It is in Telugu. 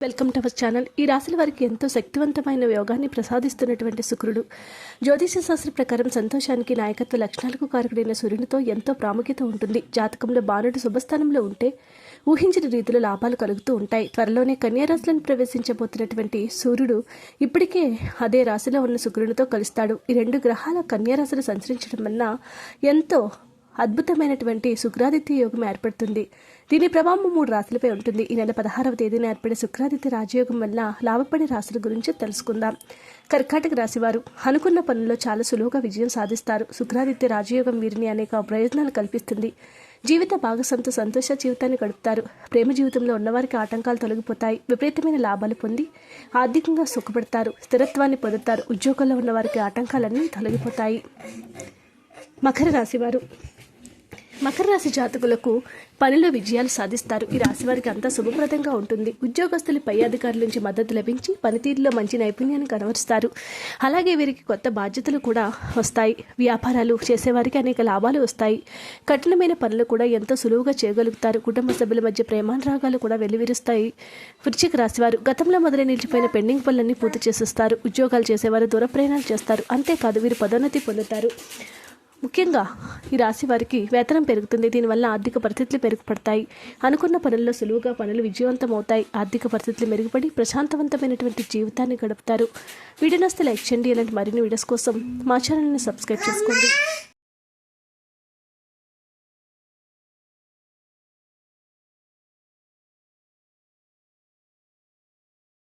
వెల్కమ్ టు అవర్ ఛానల్ ఈ రాశుల వారికి ఎంతో శక్తివంతమైన యోగాన్ని ప్రసాదిస్తున్నటువంటి శుక్రుడు. జ్యోతిష శాస్త్ర ప్రకారం సంతోషానికి నాయకత్వ లక్షణాలకు కారకుడైన సూర్యునితో ఎంతో ప్రాముఖ్యత ఉంటుంది. జాతకంలో బాణుడు శుభస్థానంలో ఉంటే ఊహించిన రీతిలో లాభాలు కలుగుతూ ఉంటాయి. త్వరలోనే కన్యారాశులను ప్రవేశించబోతున్నటువంటి సూర్యుడు ఇప్పటికే అదే రాశిలో ఉన్న శుక్రునితో కలుస్తాడు. ఈ రెండు గ్రహాల కన్యారాశులు సంచరించడం వలన ఎంతో అద్భుతమైనటువంటి శుక్రాదిత్య యోగం ఏర్పడుతుంది. దీని ప్రభావం మూడు రాశులపై ఉంటుంది. ఈ నెల పదహారవ తేదీన ఏర్పడే శుక్రాదిత్య రాజయోగం వల్ల లాభపడే రాశుల గురించి తెలుసుకుందాం. కర్కాటక రాశివారు అనుకున్న పనుల్లో చాలా సులువుగా విజయం సాధిస్తారు. శుక్రాదిత్య రాజయోగం వీరిని అనేక ప్రయోజనాలు కల్పిస్తుంది. జీవిత భాగస్వామితో సంతోష జీవితాన్ని గడుపుతారు. ప్రేమ జీవితంలో ఉన్నవారికి ఆటంకాలు తొలగిపోతాయి. విపరీతమైన లాభాలు పొంది ఆర్థికంగా సుఖపడతారు. స్థిరత్వాన్ని పొందుతారు. ఉద్యోగంలో ఉన్నవారికి ఆటంకాలన్నీ తొలగిపోతాయి. మకర రాశివారు మకర రాశి జాతకులకు పనిలో విజయాలు సాధిస్తారు. ఈ రాశి వారికి అంతా శుభప్రదంగా ఉంటుంది. ఉద్యోగస్తులు పై అధికారుల నుంచి మద్దతు లభించి పనితీరులో మంచి నైపుణ్యాన్ని కనబరుస్తారు. అలాగే వీరికి కొత్త బాధ్యతలు కూడా వస్తాయి. వ్యాపారాలు చేసేవారికి అనేక లాభాలు వస్తాయి. కఠినమైన పనులు కూడా ఎంతో సులువుగా చేయగలుగుతారు. కుటుంబ సభ్యుల మధ్య ప్రేమానురాగాలు కూడా వెల్లివిరుస్తాయి. వృశ్చిక రాశివారు గతంలో మొదలై నిలిచిపోయిన పెండింగ్ పనులన్నీ పూర్తి చేసేస్తారు. ఉద్యోగాలు చేసేవారు దూర ప్రయాణాలు చేస్తారు. అంతేకాదు వీరు పదోన్నతి పొందుతారు. ముఖ్యంగా ఈ రాశి వారికి వేతనం పెరుగుతుంది. దీనివల్ల ఆర్థిక పరిస్థితులు మెరుగుపడతాయి. అనుకున్న పనుల్లో సులువుగా పనులు విజయవంతం అవుతాయి ఆర్థిక పరిస్థితులు మెరుగుపడి ప్రశాంతవంతమైనటువంటి జీవితాన్ని గడుపుతారు. వీడియో నస్తే లైక్ చేయండి. ఇలాంటి మరిన్ని వీడియోస్ కోసం మా ఛానల్ని సబ్స్క్రైబ్ చేసుకోండి.